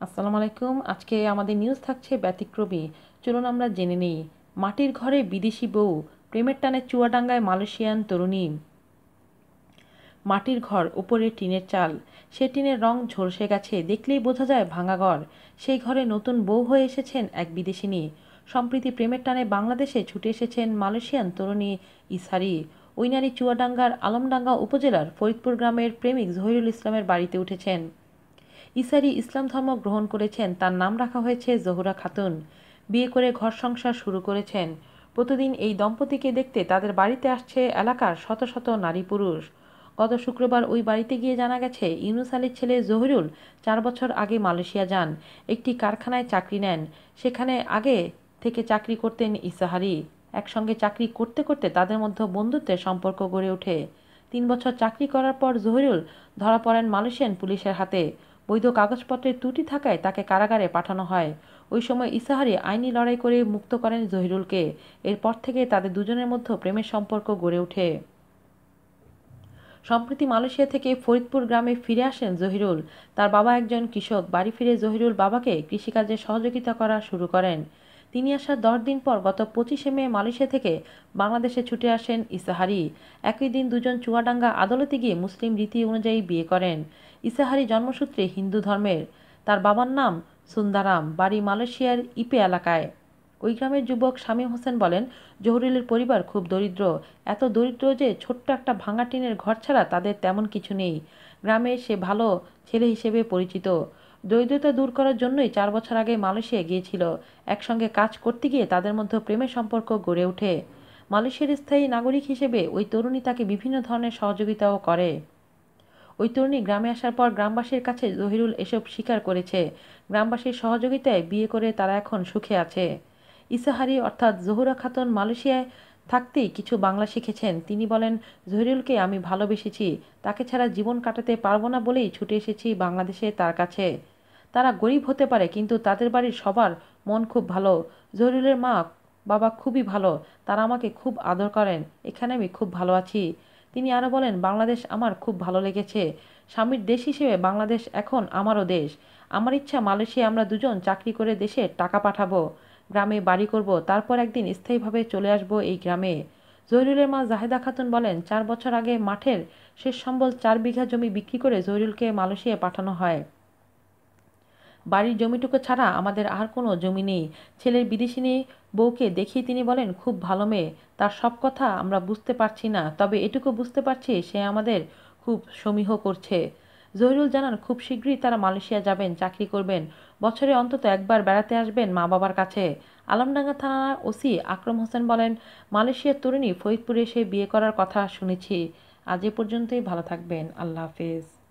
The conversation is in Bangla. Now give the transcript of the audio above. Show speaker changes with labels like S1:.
S1: আসসালামু আলাইকুম। আজকে আমাদের নিউজ থাকছে ব্যতিক্রমী। চলুন আমরা জেনে নিই। মাটির ঘরে বিদেশি বউ, প্রেমের টানে চুয়াডাঙ্গায় মালয়েশিয়ান তরুণী। মাটির ঘর উপরে টিনের চাল। সে টিনের রং ঝলসে গেছে, দেখলেই বোঝা যায় ভাঙা ঘর। সেই ঘরে নতুন বউ হয়ে এসেছেন এক বিদেশিনী। সম্প্রীতি প্রেমের টানে বাংলাদেশে ছুটে এসেছেন মালয়েশিয়ান তরুণী ইসারি। ওই নারী চুয়াডাঙ্গার আলমডাঙ্গা উপজেলার ফরিদপুর গ্রামের প্রেমিক জহিরুল ইসলামের বাড়িতে উঠেছেন। ইসারি ইসলাম ধর্ম গ্রহণ করেছেন, তার নাম রাখা হয়েছে জহুরা খাতুন। বিয়ে করে ঘর সংসার শুরু করেছেন। প্রতিদিন এই দম্পতিকে দেখতে তাদের বাড়িতে আসছে এলাকার শত শত নারী পুরুষ। গত শুক্রবার ওই বাড়িতে গিয়ে জানা গেছে, ইউনুস আলীর ছেলে জহিরুল চার বছর আগে মালয়েশিয়া যান, একটি কারখানায় চাকরি নেন। সেখানে আগে থেকে চাকরি করতেন ইসাহারি। একসঙ্গে চাকরি করতে করতে তাদের মধ্যে বন্ধুত্বের সম্পর্ক গড়ে ওঠে। তিন বছর চাকরি করার পর জহিরুল ধরা পড়েন মালয়েশিয়ান পুলিশের হাতে। বৈধ কাগজপত্রের ত্রুটি থাকায় তাকে কারাগারে পাঠানো হয়। ওই সময় ইসাহারি আইনি লড়াই করে মুক্ত করেন জহিরুলকে। এরপর থেকে তাদের দুজনের মধ্যে প্রেমের সম্পর্ক গড়ে ওঠে। সম্প্রতি মালয়েশিয়া থেকে ফরিদপুর গ্রামে ফিরে আসেন জহিরুল। তার বাবা একজন কৃষক। বাড়ি ফিরে জহিরুল বাবাকে কৃষিকাজে সহযোগিতা করা শুরু করেন। তিনি আসার দশ দিন পর গত পঁচিশে মে মালয়েশিয়া থেকে বাংলাদেশে ছুটে আসেন ইসাহারি। একই দিন দুজন চুয়াডাঙ্গা আদালতে গিয়ে মুসলিম রীতি অনুযায়ী বিয়ে করেন। ইসাহারি জন্মসূত্রে হিন্দু ধর্মের। তার বাবার নাম সুন্দারাম, বাড়ি মালয়েশিয়ার ইপে এলাকায়। ওই গ্রামের যুবক শামীম হোসেন বলেন, জহুরুলের পরিবার খুব দরিদ্র। এত দরিদ্র যে ছোট্ট একটা ভাঙা টিনের ঘর ছাড়া তাদের তেমন কিছু নেই। গ্রামে সে ভালো ছেলে হিসেবে পরিচিত। দরিদ্রতা দূর করার জন্যই চার বছর আগে মালয়েশিয়া গিয়েছিল। একসঙ্গে কাজ করতে গিয়ে তাদের মধ্যে প্রেমের সম্পর্ক গড়ে ওঠে। মালয়েশিয়ার স্থায়ী নাগরিক হিসেবে ওই তরুণী তাকে বিভিন্ন ধরনের সহযোগিতাও করে। ওই তরুণী গ্রামে আসার পর গ্রামবাসীর কাছে জহিরুল এসব স্বীকার করেছে। গ্রামবাসীর সহযোগিতায় বিয়ে করে তারা এখন সুখে আছে। ইসাহারি অর্থাৎ জহুরা খাতুন মালয়েশিয়ায় থাকতেই কিছু বাংলা শিখেছেন। তিনি বলেন, জহিরুলকে আমি ভালোবেসেছি। তাকে ছাড়া জীবন কাটাতে পারব না বলেই ছুটে এসেছি বাংলাদেশে তার কাছে। তারা গরিব হতে পারে, কিন্তু তাদের বাড়ির সবার মন খুব ভালো। জহিরুলের মা, বাবা খুবই ভালো, তারা আমাকে খুব আদর করেন, এখানে আমি খুব ভালো আছি। তিনি আরও বলেন, বাংলাদেশ আমার খুব ভালো লেগেছে। স্বামীর দেশ হিসেবে বাংলাদেশ এখন আমারও দেশ। আমার ইচ্ছা মালয়েশিয়া আমরা দুজন চাকরি করে দেশে টাকা পাঠাবো। গ্রামে বাড়ি করব, তারপর একদিন স্থায়ীভাবে চলে আসব এই গ্রামে। জহিরুলের মা জাহেদা খাতুন বলেন, চার বছর আগে মাঠের শেষ সম্বল চার বিঘা জমি বিক্রি করে জহিরুলকে মালয়েশিয়া পাঠানো হয়। বাড়ির জমিটুকু ছাড়া আমাদের আর কোনো জমি নেই। ছেলের বিদেশি বিদেশিনী বউকে দেখিয়ে তিনি বলেন, খুব ভালো মেয়ে। তার সব কথা আমরা বুঝতে পারছি না। তবে এটুকু বুঝতে পারছি, সে আমাদের খুব সমীহ করছে। জহিরুল জানান, খুব শীঘ্রই তারা মালয়েশিয়া যাবেন, চাকরি করবেন। বছরে অন্তত একবার বেড়াতে আসবেন মা বাবার কাছে। আলমডাঙ্গা থানার ওসি আকরম হোসেন বলেন, মালয়েশিয়ার তরুণী ফরিদপুরে এসে বিয়ে করার কথা শুনেছি। আজ এ পর্যন্তই ভালো থাকবেন। আল্লাহ হাফেজ।